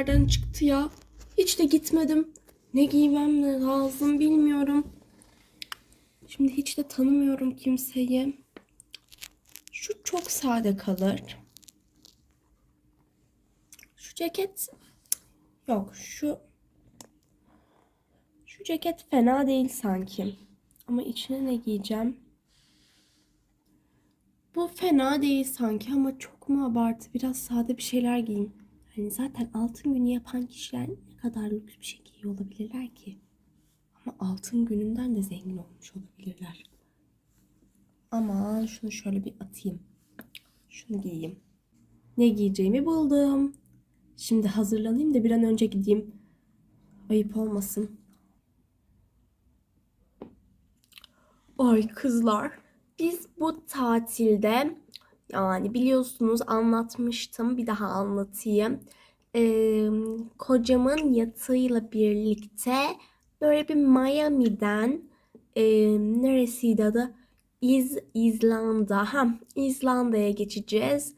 nereden çıktı ya? Hiç de gitmedim. Ne giymem lazım bilmiyorum. Şimdi hiç de tanımıyorum kimseyi. Şu çok sade kalır. Şu ceket yok. Şu şu ceket fena değil sanki. Ama içine ne giyeceğim? Bu fena değil sanki ama çok mu abartı? Biraz sade bir şeyler giyin. Hani zaten altın günü yapan kişiler ne kadar lüks bir şey giyiyor olabilirler ki? Ama altın gününden de zengin olmuş olabilirler. Aman şunu şöyle bir atayım. Şunu giyeyim. Ne giyeceğimi buldum. Şimdi hazırlanayım da bir an önce gideyim. Ayıp olmasın. Ay kızlar, biz bu tatilde yani biliyorsunuz anlatmıştım bir daha anlatayım. Ee, kocamın yatığıyla birlikte böyle bir Miami'den e, neresiydi adı? İz, İzlanda. Ha, İzlanda'ya geçeceğiz.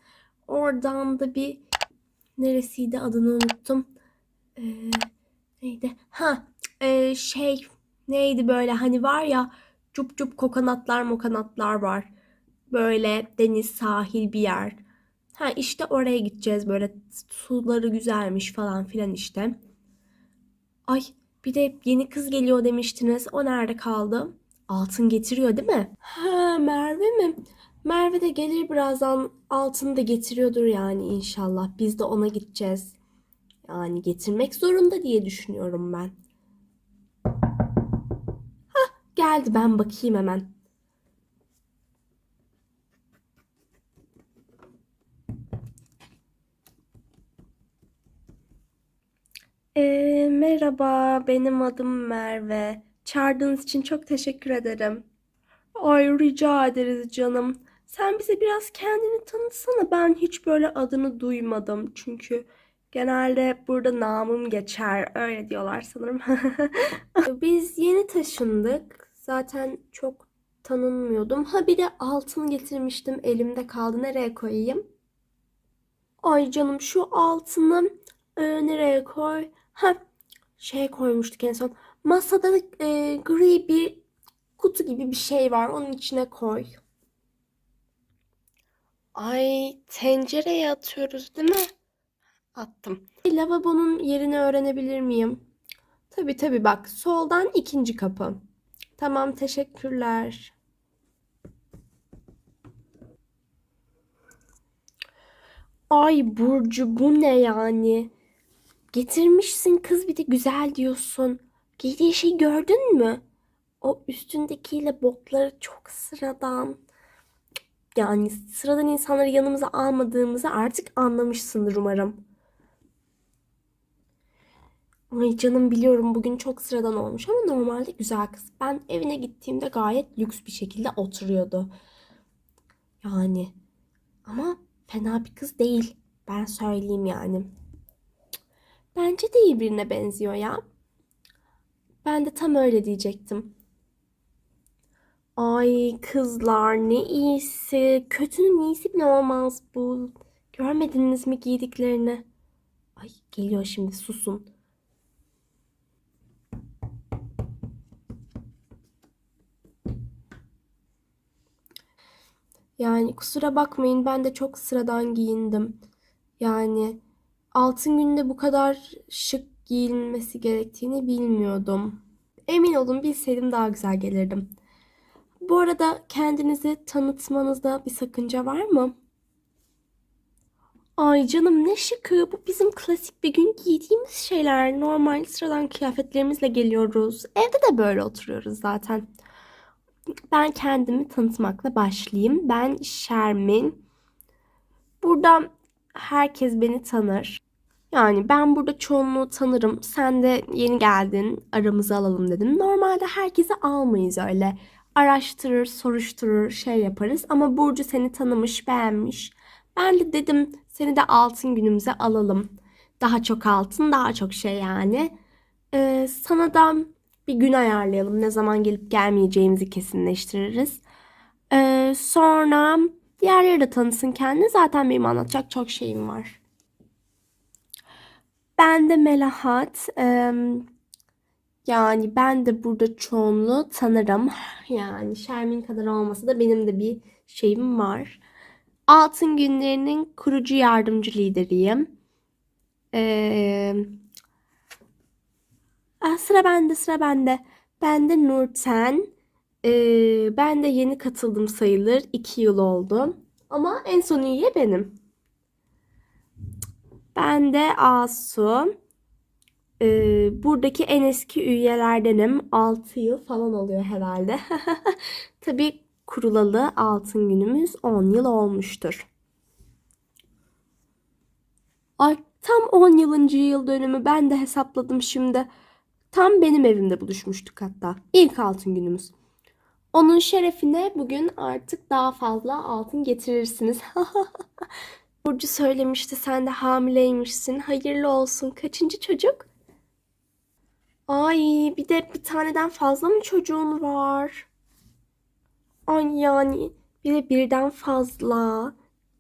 Oradan da bir neresiydi adını unuttum. Ee, neydi? Ha, e, şey neydi böyle hani var ya cup cup kokonatlar mokanatlar var. Böyle deniz sahil bir yer. Ha işte oraya gideceğiz böyle suları güzelmiş falan filan işte. Ay bir de yeni kız geliyor demiştiniz. O nerede kaldı? Altın getiriyor değil mi? Ha Merve mi? Merve de gelir birazdan altını da getiriyordur yani inşallah. Biz de ona gideceğiz. Yani getirmek zorunda diye düşünüyorum ben. Hah geldi ben bakayım hemen. Ee, merhaba, benim adım Merve. Çağırdığınız için çok teşekkür ederim. Ay rica ederiz canım. Sen bize biraz kendini tanıtsana. Ben hiç böyle adını duymadım. Çünkü genelde burada namım geçer. Öyle diyorlar sanırım. Biz yeni taşındık. Zaten çok tanınmıyordum. Ha bir de altın getirmiştim. Elimde kaldı. Nereye koyayım? Ay canım şu altını e, nereye koy? Ha şey koymuştuk en son. Masada e, gri bir kutu gibi bir şey var. Onun içine koy. Ay tencereye atıyoruz değil mi? Attım. Lavabonun yerini öğrenebilir miyim? Tabii tabii bak soldan ikinci kapı. Tamam teşekkürler. Ay Burcu bu ne yani? Getirmişsin kız bir de güzel diyorsun. Giydiği şeyi gördün mü? O üstündekiyle botları çok sıradan. Yani sıradan insanları yanımıza almadığımızı artık anlamışsındır umarım. Ay canım biliyorum bugün çok sıradan olmuş ama normalde güzel kız. Ben evine gittiğimde gayet lüks bir şekilde oturuyordu. Yani ama fena bir kız değil. Ben söyleyeyim yani. Bence de iyi birine benziyor ya. Ben de tam öyle diyecektim. Ay kızlar ne iyisi. Kötünün iyisi bile olmaz bu. Görmediniz mi giydiklerini? Ay geliyor şimdi susun. Yani kusura bakmayın ben de çok sıradan giyindim. Yani altın günde bu kadar şık giyinmesi gerektiğini bilmiyordum. Emin olun bilseydim daha güzel gelirdim. Bu arada kendinizi tanıtmanızda bir sakınca var mı? Ay canım ne şıkı. Bu bizim klasik bir gün giydiğimiz şeyler. Normal sıradan kıyafetlerimizle geliyoruz. Evde de böyle oturuyoruz zaten. Ben kendimi tanıtmakla başlayayım. Ben Şermin. Burada herkes beni tanır. Yani ben burada çoğunluğu tanırım. Sen de yeni geldin, aramıza alalım dedim. Normalde herkesi almayız öyle. Araştırır, soruşturur, şey yaparız. Ama Burcu seni tanımış, beğenmiş. Ben de dedim seni de altın günümüze alalım. Daha çok altın, daha çok şey yani. Ee, sana da bir gün ayarlayalım. Ne zaman gelip gelmeyeceğimizi kesinleştiririz. Ee, sonra diğerleri de tanısın kendini. Zaten benim anlatacak çok şeyim var. Ben de Melahat. Em, yani ben de burada çoğunluğu tanırım. Yani Şermin kadar olmasa da benim de bir şeyim var. Altın Günleri'nin kurucu yardımcı lideriyim. Ee, sıra bende, sıra bende. Ben de Nurten. Ee, ben de yeni katıldım sayılır. İki yıl oldu. Ama en son üye benim. Ben de Asu. Ee, buradaki en eski üyelerdenim. 6 yıl falan oluyor herhalde. Tabii kurulalı altın günümüz 10 yıl olmuştur. Ay tam 10 yılıncı yıl dönümü ben de hesapladım şimdi. Tam benim evimde buluşmuştuk hatta. İlk altın günümüz. Onun şerefine bugün artık daha fazla altın getirirsiniz. Burcu söylemişti sen de hamileymişsin. Hayırlı olsun. Kaçıncı çocuk? Ay bir de bir taneden fazla mı çocuğun var? Ay yani bir de birden fazla.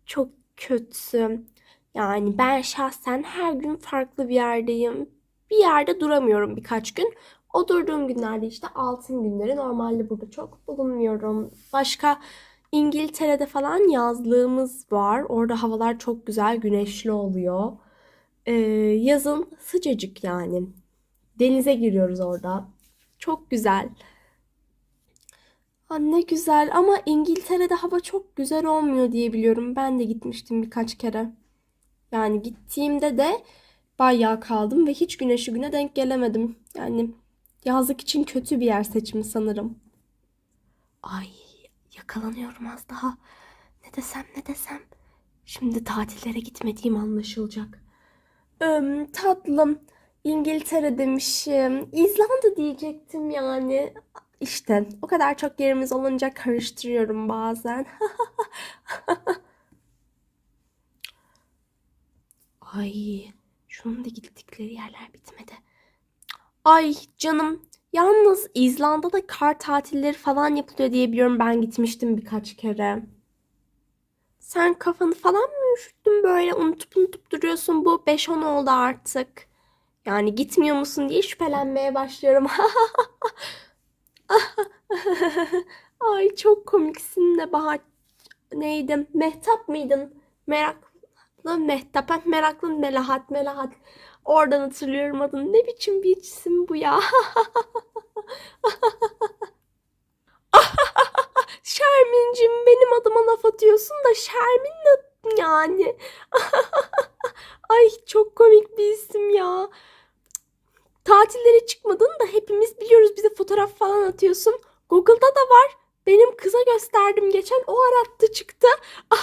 Çok kötü. Yani ben şahsen her gün farklı bir yerdeyim. Bir yerde duramıyorum birkaç gün. O durduğum günlerde işte altın günleri normalde burada çok bulunmuyorum. Başka İngiltere'de falan yazlığımız var. Orada havalar çok güzel, güneşli oluyor. Ee, yazın sıcacık yani. Denize giriyoruz orada. Çok güzel. Ha, ne güzel ama İngiltere'de hava çok güzel olmuyor diye biliyorum. Ben de gitmiştim birkaç kere. Yani gittiğimde de bayağı kaldım ve hiç güneşi güne denk gelemedim. Yani yazlık için kötü bir yer seçimi sanırım. Ay yakalanıyorum az daha. Ne desem ne desem. Şimdi tatillere gitmediğim anlaşılacak. Öm, tatlım İngiltere demişim. İzlanda diyecektim yani. İşte o kadar çok yerimiz olunca karıştırıyorum bazen. Ay, şunun da gittikleri yerler bitmedi. Ay canım, yalnız İzlanda'da kar tatilleri falan yapılıyor diye biliyorum. Ben gitmiştim birkaç kere. Sen kafanı falan mı üşüttün böyle unutup unutup duruyorsun. Bu 5-10 oldu artık. Yani gitmiyor musun diye şüphelenmeye başlıyorum. Ay çok komiksin de Bahar. Neydi? Mehtap mıydın? Meraklı Mehtap. Meraklı Melahat Melahat. Oradan hatırlıyorum adını. Ne biçim bir isim bu ya? Şermin'cim benim adıma laf atıyorsun da Şermin ne yani? Ay çok komik bir isim ya. Tatillere çıkmadığını da hepimiz biliyoruz. Bize fotoğraf falan atıyorsun. Google'da da var. Benim kıza gösterdim geçen. O arattı çıktı.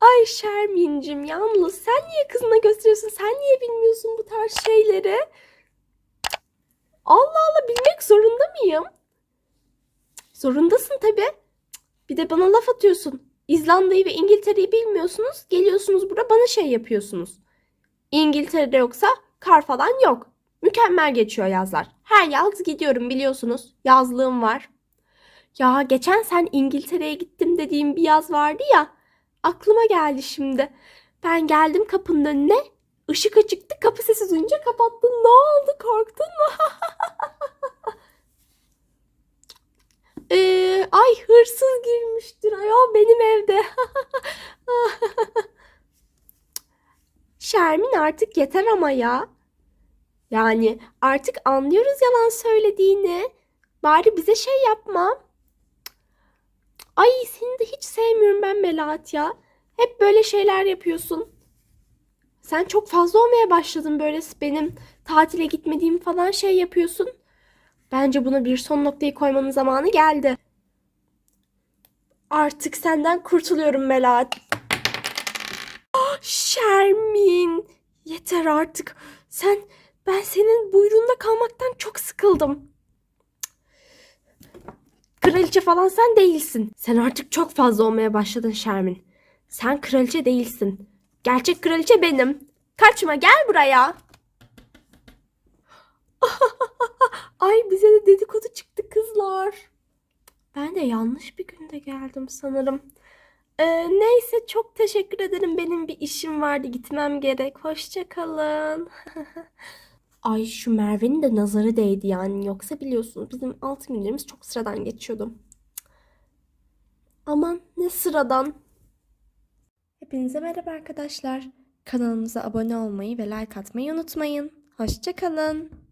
Ay Şermin'cim yalnız sen niye kızına gösteriyorsun? Sen niye bilmiyorsun bu tarz şeyleri? Allah Allah bilmek zorunda mıyım? Zorundasın tabii. Bir de bana laf atıyorsun. İzlanda'yı ve İngiltere'yi bilmiyorsunuz. Geliyorsunuz burada bana şey yapıyorsunuz. İngiltere'de yoksa kar falan yok. Mükemmel geçiyor yazlar. Her yaz gidiyorum biliyorsunuz. Yazlığım var. Ya geçen sen İngiltere'ye gittim dediğim bir yaz vardı ya. Aklıma geldi şimdi. Ben geldim kapının önüne. Işık açıktı. Kapı sesi duyunca kapattın. Ne oldu? Korktun mu? Ee, ay hırsız girmiştir ayol benim evde. Şermin artık yeter ama ya. Yani artık anlıyoruz yalan söylediğini. Bari bize şey yapma. Ay seni de hiç sevmiyorum ben Melahat ya. Hep böyle şeyler yapıyorsun. Sen çok fazla olmaya başladın böyle benim tatile gitmediğim falan şey yapıyorsun. Bence buna bir son noktayı koymanın zamanı geldi. Artık senden kurtuluyorum Melahat. Ah, Şermin, yeter artık. Sen, ben senin buyruğunda kalmaktan çok sıkıldım. Kraliçe falan sen değilsin. Sen artık çok fazla olmaya başladın Şermin. Sen kraliçe değilsin. Gerçek kraliçe benim. Kaçma gel buraya. Ay bize de dedikodu çıktı kızlar. Ben de yanlış bir günde geldim sanırım. Ee, neyse çok teşekkür ederim. Benim bir işim vardı. Gitmem gerek. Hoşça kalın. Ay şu Merve'nin de nazarı değdi yani. Yoksa biliyorsunuz bizim altın günlerimiz çok sıradan geçiyordu. Aman ne sıradan. Hepinize merhaba arkadaşlar. Kanalımıza abone olmayı ve like atmayı unutmayın. Hoşça kalın.